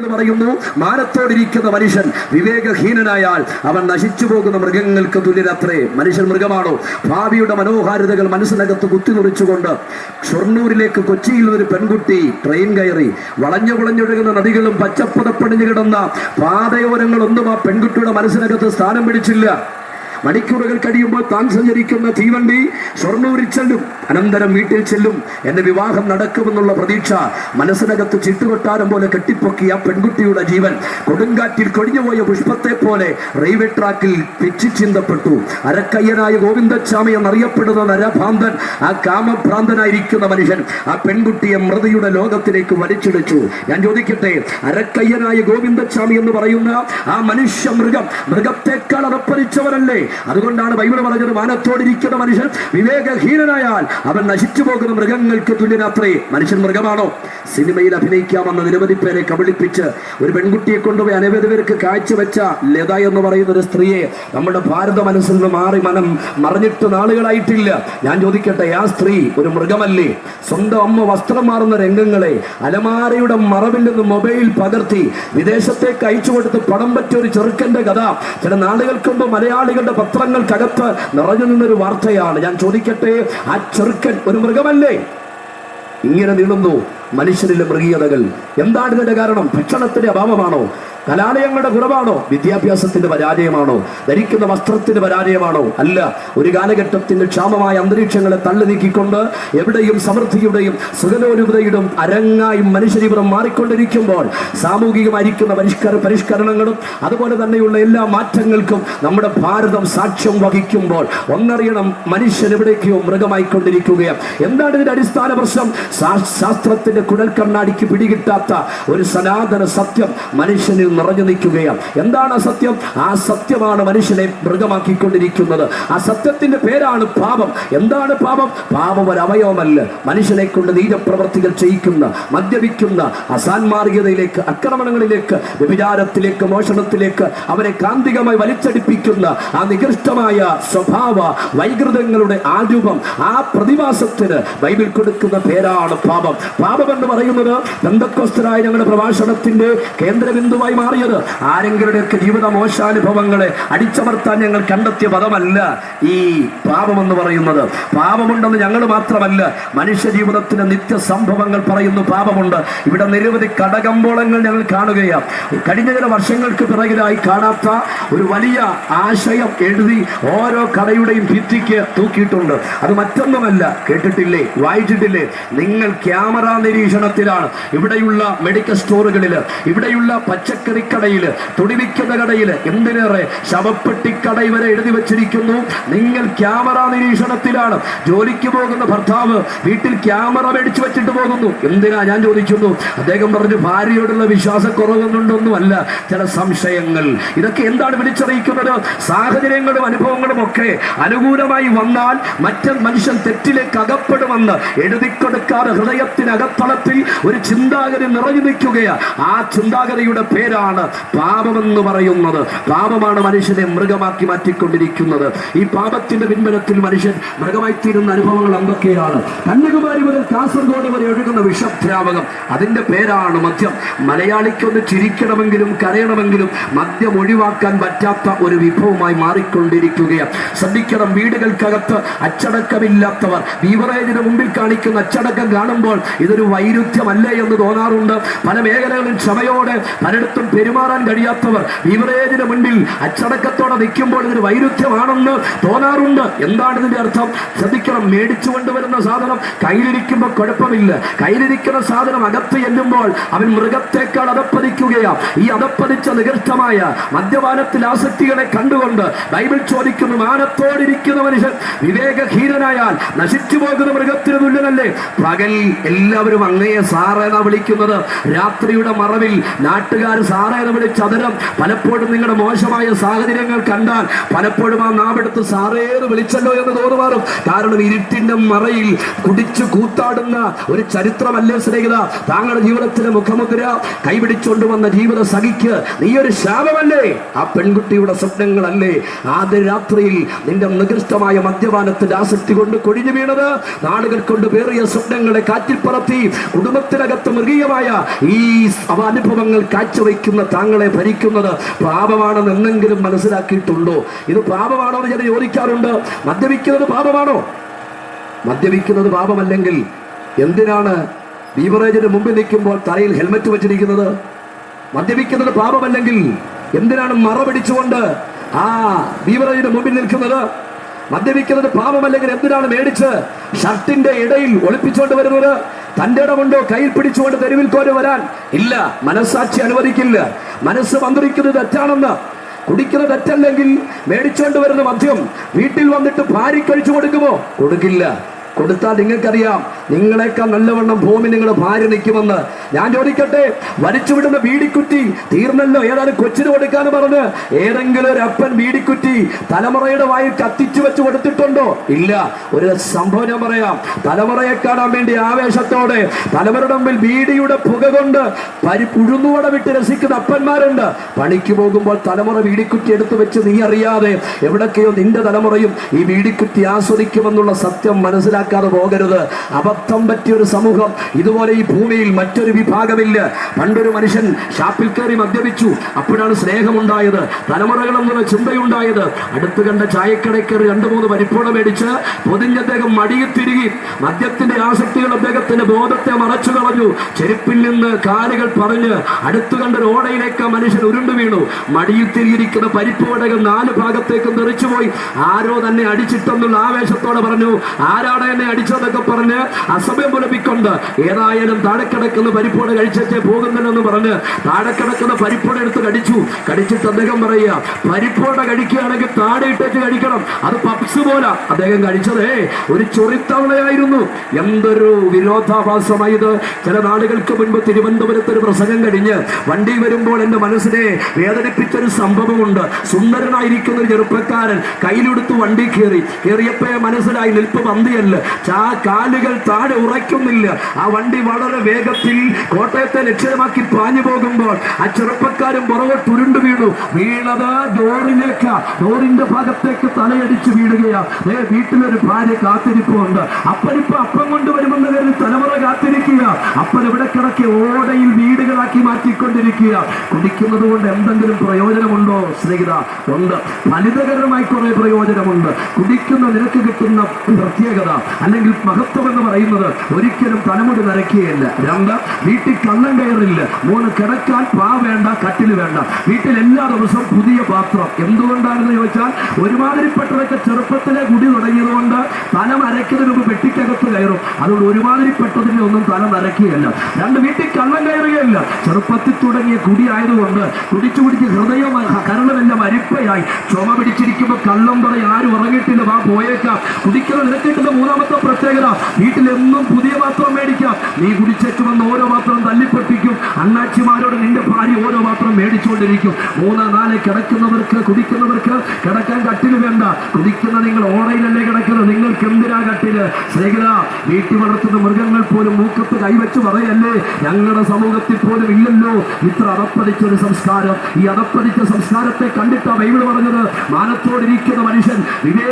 പറയുന്നു മാനത്തോടിരിക്കുന്ന മനുഷ്യൻ വിവേകഹീനനായാൽ അവൻ നശിച്ചു പോകുന്ന മൃഗങ്ങൾക്ക് തുല്യരത്രേ. മനുഷ്യൻ മൃഗമാണോ? ഭാവിയുടെ മനോഹാരിതകൾ മനസ്സിനകത്ത് കുത്തിനുറിച്ചുകൊണ്ട് ഷൊർണൂരിലേക്ക് കൊച്ചിയിൽ ഒരു പെൺകുട്ടി ട്രെയിൻ കയറി വളഞ്ഞു കുളഞ്ഞൊഴുകുന്ന നദികളും പച്ചപ്പുതപ്പടിഞ്ഞു കിടന്ന പാതയോരങ്ങളൊന്നും ആ പെൺകുട്ടിയുടെ മനസ്സിനകത്ത് സ്ഥാനം പിടിച്ചില്ല. മണിക്കൂറുകൾ കഴിയുമ്പോൾ താൻ സഞ്ചരിക്കുന്ന തീവണ്ടി ഷൊർണൂരിൽ ചെല്ലും. അനന്തരം വീട്ടിൽ ചെല്ലും എന്റെ വിവാഹം നടക്കുമെന്നുള്ള പ്രതീക്ഷ മനസ്സിനകത്ത് ചിട്ടുകൊട്ടാരം പോലെ കെട്ടിപ്പൊക്കിയ പെൺകുട്ടിയുടെ ജീവൻ കൊടുങ്കാറ്റിൽ കൊടിഞ്ഞുപോയ പുഷ്പത്തെ പോലെ റെയിൽവേ ട്രാക്കിൽ പിച്ചു ചിന്തപ്പെട്ടു. അരക്കയ്യനായ ഗോവിന്ദസ്വാമി എന്നറിയപ്പെടുന്ന നരഭ്രാന്തൻ ആ കാമഭ്രാന്തനായിരിക്കുന്ന മനുഷ്യൻ ആ പെൺകുട്ടിയെ മൃതിയുടെ ലോകത്തിലേക്ക് വലിച്ചിടിച്ചു. ഞാൻ ചോദിക്കട്ടെ അരക്കയ്യനായ ഗോവിന്ദസ്വാമി എന്ന് പറയുന്ന ആ മനുഷ്യ മൃഗം മൃഗത്തെക്കാൾ അതപ്പരിച്ചവരല്ലേ അതുകൊണ്ടാണ് ബൈബിൾ പറഞ്ഞത് മാനത്തോടിരിക്കുന്ന മനുഷ്യൻ വിവേകഹീനനായാൽ അവൻ നശിച്ചു പോകുന്ന മൃഗങ്ങൾക്ക് തുല്യനാത്രേ മനുഷ്യൻ മൃഗമാണോ? സിനിമയിൽ അഭിനയിക്കാമെന്ന നിരവധി പേരെ കബളിപ്പിച്ച് ഒരു പെൺകുട്ടിയെ കൊണ്ടുപോയി അനവധി പേർക്ക് കാഴ്ചവെച്ച ലത എന്ന് പറയുന്ന ഒരു സ്ത്രീയെ നമ്മുടെ ഭാരത മനസ്സിൽ നിന്ന് മാറി മനം മറിഞ്ഞിട്ട് നാളുകളായിട്ടില്ല. ഞാൻ ചോദിക്കട്ടെ ആ സ്ത്രീ ഒരു മൃഗമല്ലേ? സ്വന്തം അമ്മ വസ്ത്രം മാറുന്ന രംഗങ്ങളെ അലമാരയുടെ മറവിൽ നിന്ന് മൊബൈൽ പകർത്തി വിദേശത്തേക്ക് അയച്ചു കൊടുത്ത് പണം പറ്റിയ ഒരു ചെറുക്കന്റെ കഥ ചില നാളുകൾക്ക് മുമ്പ് മലയാളികളുടെ പത്രങ്ങൾക്കകത്ത് നിറഞ്ഞു നിന്നൊരു വാർത്തയാണ്. ഞാൻ ചോദിക്കട്ടെ ആ ചെറുക്കൻ ഒരു മൃഗമല്ലേ? ഇങ്ങനെ നീളുന്നു മനുഷ്യരിലെ മൃഗീയതകൾ. എന്താണ് ഇതിന്റെ കാരണം? ഭക്ഷണത്തിന്റെ അഭാവമാണോ? കലാലയങ്ങളുടെ കുറവാണോ? വിദ്യാഭ്യാസത്തിന്റെ പരാജയമാണോ? ധരിക്കുന്ന വസ്ത്രത്തിന്റെ പരാജയമാണോ? അല്ല ഒരു കാലഘട്ടത്തിന്റെ ക്ഷാമമായ അന്തരീക്ഷങ്ങളെ തള്ളി നീക്കിക്കൊണ്ട് എവിടെയും സമൃദ്ധിയുടെയും സുഖലോലുപതയുടെയും അരങ്ങായും മനുഷ്യജീവിതം മാറിക്കൊണ്ടിരിക്കുമ്പോൾ സാമൂഹികമായിരിക്കുന്ന പരിഷ്കര പരിഷ്കരണങ്ങളും അതുപോലെ തന്നെയുള്ള എല്ലാ മാറ്റങ്ങൾക്കും നമ്മുടെ ഭാരതം സാക്ഷ്യം വഹിക്കുമ്പോൾ ഒന്നറിയണം മനുഷ്യൻ എവിടേക്കോ മൃഗമായിക്കൊണ്ടിരിക്കുകയാണ്. എന്താണ് ഇതിന്റെ അടിസ്ഥാന പ്രശ്നം? ശാസ്ത്രത്തിന്റെ കുഴൽ കണ്ണാടിക്ക് പിടികിട്ടാത്ത ഒരു സനാതന സത്യം മനുഷ്യനിൽ നിറഞ്ഞു നിൽക്കുകയാണ്. എന്താണ് സത്യം ആ സത്യമാണ് മനുഷ്യനെ മൃഗമാക്കിക്കൊണ്ടിരിക്കുന്നത്. ആ സത്യത്തിന്റെ പേരാണ് പാപം. എന്താണ് പാപം? പാപം ഒരു അവയവമല്ല മനുഷ്യനെ കൊണ്ട് നീചപ്രവർത്തികൾ ചെയ്യിക്കുന്ന മദ്യപിക്കുന്ന അസാൻമാർഗികതയിലേക്ക് ആക്രമണങ്ങളിലേക്ക് വ്യഭിചാരത്തിലേക്ക് മോഷണത്തിലേക്ക് അവരെ കാന്തികമായി വലിച്ചടിപ്പിക്കുന്ന ആ നികൃഷ്ടമായ സ്വഭാവ വൈകൃതങ്ങളുടെ ആരൂപം ആ പ്രതിഭാസത്തിന് ബൈബിൾ കൊടുക്കുന്ന പേരാണ് പാപം. പാപം എന്ന് പറയുന്നത് ബന്ധക്കോസ്തരായ ഞങ്ങളുടെ പ്രഭാഷണത്തിന്റെ കേന്ദ്രബിന്ദുവായി മാറിയത്. ആരെങ്കിലുടെയൊക്കെ ജീവിത മോശാനുഭവങ്ങളെ അടിച്ചമർത്താൻ ഞങ്ങൾ കണ്ടെത്തിയ പദമല്ല ഈ പാപമെന്ന് പറയുന്നത്. പാപമുണ്ടെന്ന് ഞങ്ങൾ മാത്രമല്ല മനുഷ്യ ജീവിതത്തിന്റെ നിത്യ സംഭവങ്ങൾ പറയുന്നു പാപമുണ്ട്. ഇവിടെ നിരവധി കടകമ്പോളങ്ങൾ ഞങ്ങൾ കാണുകയാണ്. കഴിഞ്ഞ ചില വർഷങ്ങൾക്ക് പിറകിലായി കാണാത്ത ഒരു വലിയ ആശയം എഴുതി ഓരോ കടയുടെയും ഭിത്തിക്ക് തൂക്കിയിട്ടുണ്ട്. അത് മറ്റൊന്നുമല്ല കേട്ടിട്ടില്ലേ? വായിച്ചിട്ടില്ലേ? നിങ്ങൾ ക്യാമറ നിരീക്ഷണത്തിലാണ്. ഇവിടെയുള്ള മെഡിക്കൽ സ്റ്റോറുകളിൽ ഇവിടെയുള്ള പച്ചക്കറി കടയിൽ തുടിവിക്കുന്ന കടയിൽ എന്തിനേറെ ശവപ്പെട്ടിക്കടയിൽ വരെ എഴുതി വച്ചിരിക്കുന്നു? നിങ്ങൾ ക്യാമറ നിരീക്ഷണത്തിലാണ്. ജോലിക്ക് പോകുന്ന ഭർത്താവ് വീട്ടിൽ ക്യാമറ മേടിച്ചു വെച്ചിട്ട് പോകുന്നു. എന്തിനാ ഞാൻ ചോദിക്കുന്നു? അദ്ദേഹം പറഞ്ഞു ഭാര്യയോടുള്ള വിശ്വാസക്കുറവൊന്നുണ്ടൊന്നും അല്ല ചില സംശയങ്ങൾ. ഇതൊക്കെ എന്താണ് വിളിച്ചറിയിക്കുന്നത്? സാഹചര്യങ്ങളും അനുഭവങ്ങളും ഒക്കെ അനുകൂലമായി വന്നാൽ മറ്റ മനുഷ്യൻ തെറ്റിലേക്ക് അകപ്പെടുമെന്ന് എഴുതിക്കൊടുക്കാതെ ഹൃദയത്തിനകത്തളത്തിൽ ഒരു ചിന്താഗതി നിറഞ്ഞു നിൽക്കുകയാണ് ആ ചിന്താഗതിയുടെ പേരാണ് പാപമെന്ന് പറയുന്നത്. പാപമാണ് മനുഷ്യനെ മൃഗമാക്കി മാറ്റിക്കൊണ്ടിരിക്കുന്നത്. ഈ പാപത്തിന്റെ പിൻബലത്തിൽ മനുഷ്യൻ മൃഗമായി തീരുന്ന അനുഭവങ്ങൾ എന്തൊക്കെയാണ്? കന്യാകുമാരി മുതൽ കാസർഗോഡ് വരെ ഒഴുകുന്ന വിഷദ്രാവകം. അതിന്റെ പേരാണ് മദ്യം. മലയാളിക്കൊന്ന് ചിരിക്കണമെങ്കിലും കരയണമെങ്കിലും മദ്യം ഒഴിവാക്കാൻ പറ്റാത്ത ഒരു വിഭവമായി മാറിക്കൊണ്ടിരിക്കുകയാണ്. ശ്രദ്ധിക്കണം വീടുകൾക്കകത്ത് അച്ചടക്കമില്ലാത്തവർ. ബീവറേജിന് മുമ്പിൽ കാണിക്കുന്ന അച്ചടക്കം കാണുമ്പോൾ ഇതൊരു വൈരുദ്ധ്യമല്ലേ എന്ന് തോന്നാറുണ്ട്. പല മേഖലകളിൽ ക്ഷമയോടെ പലയിടത്തും പെരുമാറാൻ കഴിയാത്തവർ ബീവറേജിന് മുന്നിൽ അച്ചടക്കത്തോടെ നിൽക്കുമ്പോൾ ഇതൊരു വൈരുദ്ധ്യമാണെന്ന് തോന്നാറുണ്ട്. എന്താണ് ഇതിന്റെ അർത്ഥം? ശ്രദ്ധിക്കണം മേടിച്ചു കൊണ്ടുവരുന്ന സാധനം കയ്യിലിരിക്കുമ്പോൾ കുഴപ്പമില്ല. കയ്യിലിരിക്കുന്ന സാധനം അകത്ത് ചെല്ലുമ്പോൾ അവൻ മൃഗത്തേക്കാൾ അതപ്പതിക്കുകയാ ഈ അതപ്പതിച്ച നികൃഷ്ടമായ മദ്യപാനത്തിൽ ആസക്തികളെ കണ്ടുകൊണ്ട് ബൈബിൾ ചോദിക്കുന്നു മാനത്തോടിരിക്കുന്ന മനുഷ്യൻ വിവേകഹീനനായാൽ നശിച്ചു പോകുന്ന മൃഗത്തിന് തുല്യനല്ലേ പകൽ എല്ലാവരും അങ്ങയെ സാറേന വിളിക്കുന്നത്. രാത്രിയുടെ മറവിൽ നാട്ടുകാർ സാർ സാറേ ചതുരം പലപ്പോഴും നിങ്ങളുടെ മോശമായ സാഹചര്യങ്ങൾ കണ്ടാൽ പലപ്പോഴും ആ നാവെടുത്ത് സാറേ വിളിച്ചല്ലോ എന്ന് തോന്നുമാറും. കാരണം ഇരുട്ടിന്റെ മറയിൽ കുടിച്ചു കൂത്താടുന്ന ഒരു ചരിത്രമല്ലേ സ്നേഹിത? താങ്കളുടെ ജീവിതത്തിലെ മുഖമുദ്ര കൈപിടിച്ചുകൊണ്ട് വന്ന ജീവിത സഖിക്ക് നീ ഒരു ശാപമല്ലേ? ആ പെൺകുട്ടിയുടെ സ്വപ്നങ്ങളല്ലേ? ആദ്യ രാത്രിയിൽ നിന്റെ നികൃഷ്ടമായ മദ്യപാനത്തിന്റെ ആസക്തി കൊണ്ട് കൊഴിഞ്ഞു വീണത്? നാളുകൾ കൊണ്ട് പേറിയ സ്വപ്നങ്ങളെ കാറ്റിൽ പറത്തി കുടുംബത്തിനകത്ത് മൃഗീയമായ ഈ അനുഭവങ്ങൾ അനുഭവങ്ങൾ കാഴ്ചവെക്കുന്ന താങ്കളെ ഭരിക്കുന്നത് പാപമാണെന്ന് എന്നെങ്കിലും മനസ്സിലാക്കിയിട്ടുണ്ടോ? ഇത് പാപമാണോ എന്ന് ചില ചോദിക്കാറുണ്ട്. മദ്യപിക്കുന്നത് പാപമാണോ? മദ്യപിക്കുന്നത് പാപമല്ലെങ്കിൽ എന്തിനാണ് ബീവറേജിന് മുമ്പിൽ നിൽക്കുമ്പോൾ തലയിൽ ഹെൽമറ്റ് വെച്ചിരിക്കുന്നത്? മദ്യപിക്കുന്നത് പാപമല്ലെങ്കിൽ എന്തിനാണ് മറ പിടിച്ചുകൊണ്ട് ആ ബീവറേജിന് മുമ്പിൽ നിൽക്കുന്നത്? മദ്യപിക്കുന്നത് പാപമല്ലെങ്കിൽ എന്തിനാണ് മേടിച്ച് ഷർട്ടിന്റെ ഇടയിൽ ഒളിപ്പിച്ചുകൊണ്ട് വരുന്നത്? തന്റെ ഇടമുണ്ടോ കയ്യിൽ പിടിച്ചുകൊണ്ട് തെരുവിൽ കോര് വരാൻ? ഇല്ല. മനസ്സാക്ഷി അനുവദിക്കില്ല. മനസ്സ് മന്ത്രിക്കുന്നത് തെറ്റാണെന്ന്. കുടിക്കുന്നത് തെറ്റല്ലെങ്കിൽ മേടിച്ചുകൊണ്ട് വരുന്ന മദ്യം വീട്ടിൽ വന്നിട്ട് ഭാര്യ കഴിച്ചു കൊടുക്കുമോ? കൊടുക്കില്ല. കൊടുത്താൽ നിങ്ങൾക്കറിയാം നിങ്ങളെക്കാൾ നല്ലവണ്ണം ഭൂമി നിങ്ങളുടെ ഭാര്യ നിൽക്കുമെന്ന്. ഞാൻ ചോദിക്കട്ടെ വലിച്ചുവിടുന്ന ബീഡിക്കുറ്റി തീർന്നല്ലോ? ഏതായാലും കൊച്ചിന് കൊടുക്കാന്ന് പറഞ്ഞ് ഏതെങ്കിലും ഒരു അപ്പൻ ബീഡിക്കുറ്റി തലമുറയുടെ വായിൽ കത്തിച്ചു വെച്ച് കൊടുത്തിട്ടുണ്ടോ? ഇല്ല. ഒരു സംഭവം ഞാൻ പറയാം. തലമുറയെ കാണാൻ വേണ്ടി ആവേശത്തോടെ തലമുറയുടെ മുമ്പിൽ ബീഡിയുടെ പുക കൊണ്ട് പരി പുഴുന്നുവട വിട്ട് രസിക്കുന്ന അപ്പന്മാരുണ്ട്. പണിക്ക് പോകുമ്പോൾ തലമുറ ബീഡിക്കുറ്റി എടുത്തു വെച്ച് നീ അറിയാതെ എവിടൊക്കെയോ നിന്റെ തലമുറയും ഈ ബീഡിക്കുറ്റി ആസ്വദിക്കുമെന്നുള്ള സത്യം മനസ്സിലാക്കാതെ പോകരുത്. അബദ്ധം പറ്റിയ ഒരു സമൂഹം ഇതുപോലെ ഈ ഭൂമിയിൽ മറ്റൊരു വിഭാഗമില്ല. പണ്ടൊരു മനുഷ്യൻ ഷാപ്പിൽ കയറി മദ്യപിച്ചു. അപ്പോഴാണ് സ്നേഹമുണ്ടായത്. തലമുറകളെന്നുള്ള ചിന്തയുണ്ടായത്. അടുത്ത് കണ്ട ചായക്കടയിൽ രണ്ടു മൂന്ന് പരിപ്പോട മേടിച്ച് പൊതിഞ്ഞ് അദ്ദേഹം മടിയിൽ തിരികി മദ്യത്തിന്റെ ആസക്തികൾ അദ്ദേഹത്തിന്റെ ബോധത്തെ മറച്ചു കളഞ്ഞു. ചെരുപ്പിൽ നിന്ന് കാലുകൾ പറഞ്ഞ് അടുത്തു കണ്ട ഒരു ഓടയിലേക്ക് മനുഷ്യൻ ഉരുണ്ടു വീണു. മടിയിൽ തിരിയിരിക്കുന്ന പരിപ്പോടകൾ നാല് ഭാഗത്തേക്ക് തെറിച്ചുപോയി. ആരോ തന്നെ അടിച്ചിട്ടെന്നുള്ള ആവേശത്തോടെ പറഞ്ഞു ആരാണ് എന്നെ അടിച്ചതൊക്കെ പറഞ്ഞ് അസമയം പുലപ്പിക്കൊണ്ട് ഏതായാലും താഴെ കിടക്കുന്ന പരിപ്പോട കഴിച്ചേ പോകുന്നില്ലെന്ന് പറഞ്ഞ് താഴെ കിടക്കുന്ന പരിപ്പോട എടുത്ത് കടിച്ചു. കടിച്ചിട്ട് അദ്ദേഹം പറയുക പരിപ്പോട കഴിക്കുകയാണെങ്കിൽ താഴെ ഇട്ടേച്ച് കഴിക്കണം. അത് പപ്സ് പോലെ. അദ്ദേഹം കഴിച്ചതേ ഒരു ചൊറിത്തവളയായിരുന്നു. എന്തൊരു വിരോധാഭാസമായത്. ചില നാളുകൾക്ക് മുൻപ് തിരുവനന്തപുരത്ത് ഒരു പ്രസംഗം കഴിഞ്ഞ് വണ്ടി വരുമ്പോൾ എന്റെ മനസ്സിനെ വേദനിപ്പിച്ചൊരു സംഭവമുണ്ട്. സുന്ദരനായിരിക്കുന്ന ഒരു ചെറുപ്പക്കാരൻ കയ്യിലെടുത്ത് വണ്ടി കയറി. കയറിയപ്പോഴേ മനസ്സിലായി നിൽപ്പ് പന്തിയല്ല. ചാ കാലുകൾ താഴെ ഉറയ്ക്കുന്നില്ല. ആ വണ്ടി വളരെ വേഗത്തിൽ കോട്ടയത്തെ ലക്ഷ്യമാക്കി പാഞ്ഞു പോകുമ്പോൾ ആ ചെറുപ്പക്കാരൻ പുറകോട്ട് ഉരുണ്ടു വീണു. വീണത് ഡോറിലേക്ക് ഡോറിന്റെ ഭാഗത്തേക്ക് തലയടിച്ച് വീഴുകയാണ് വീട്ടിലൊരു ഭാര്യ കാത്തിരിപ്പുണ്ട്. അപ്പനിപ്പോ അപ്പം കൊണ്ടുവരുമെന്ന് കരുതി തലമുറ കാത്തിരിക്കുക അപ്പൻ ഇവിടെ കിടക്കി ഓടയിൽ വീടുകളാക്കി മാറ്റിക്കൊണ്ടിരിക്കുക കുടിക്കുന്നത് കൊണ്ട് എന്തെങ്കിലും പ്രയോജനമുണ്ടോ സ്നേഹിത? ഉണ്ട്. ഫലിതകരമായി കുറെ പ്രയോജനമുണ്ട്. കുടിക്കുന്ന നിനക്ക് കിട്ടുന്ന പ്രത്യേകത. അല്ലെങ്കിൽ മഹത്വം എന്ന് പറയുന്നത് ഒരിക്കലും തലമുടി നരക്കുകയില്ല. രണ്ട് വീട്ടിൽ കള്ളം കയറില്ല. മൂന്ന് കിടക്കാൻ പാ വേണ്ട കട്ടിൽ വേണ്ട. വീട്ടിൽ എല്ലാ ദിവസവും പുതിയ പാത്രം. എന്തുകൊണ്ടാണെന്ന് ചോദിച്ചാൽ ഒരുമാതിരിപ്പെട്ടതൊക്കെ ചെറുപ്പത്തിലെ കുടി തുടങ്ങിയതുകൊണ്ട് തല നരയ്ക്കുന്നതിന് മുമ്പ് വെട്ടിക്കകത്ത് കയറും. അതുകൊണ്ട് ഒരുമാതിരിപ്പെട്ടതിനെ ഒന്നും തല നരക്കുകയല്ല. രണ്ട് വീട്ടിൽ കള്ളം കയറുകയല്ല. ചെറുപ്പത്തിൽ തുടങ്ങിയ കുടി ആയതുകൊണ്ട് കുടിച്ചു കുടിച്ച് ഹൃദയം കരണമെല്ലാം അരിപ്പയായി. ചുമ പിടിച്ചിരിക്കുമ്പോൾ കള്ളം പറയും. ആരും ഉറങ്ങിയിട്ടില്ല. വാ പോയേക്കാം. കുടിക്കുന്ന നിനക്ക് കിട്ടുന്ന മൂന്നാമത്തെ പ്രത്യേകത. വീട്ടിൽ എന്നും പുതിയ പാത്രം മേടിക്കാം. നീ കുടിച്ചേച്ചു വന്ന് ഓരോ പാത്രം തല്ലിപ്പൊട്ടിക്കും അണ്ണാച്ചിമാരോട് നിന്റെ ഭാര്യ ഓരോ പാത്രം മേടിച്ചുകൊണ്ടിരിക്കും. മൂന്ന് നാല് കിടക്കുന്നവർക്ക് കുടിക്കുന്നവർക്ക് കിടക്കാൻ കട്ടിൽ വേണ്ട. കുടിക്കുന്ന നിങ്ങൾ ഓണയിലല്ലേ കിടക്കുന്നത്. നിങ്ങൾക്ക് എന്തിനാ കട്ടിൽ? സ്നേഹിത വീട്ടിൽ വളർത്തുന്ന മൃഗങ്ങൾ പോലും മൂക്കത്ത് കൈവച്ച് പറയല്ലേ? ഞങ്ങളുടെ സമൂഹത്തിൽ പോലും ഇല്ലല്ലോ. ഇത്ര അതപ്പതിച്ച ഒരു സംസ്കാരം. ഈ അതപ്പതിച്ച സംസ്കാരത്തെ കണ്ടിട്ടാ ബൈബിൾ പറഞ്ഞത്. മാനത്തോടിരിക്കുന്ന മനുഷ്യൻ വിവേ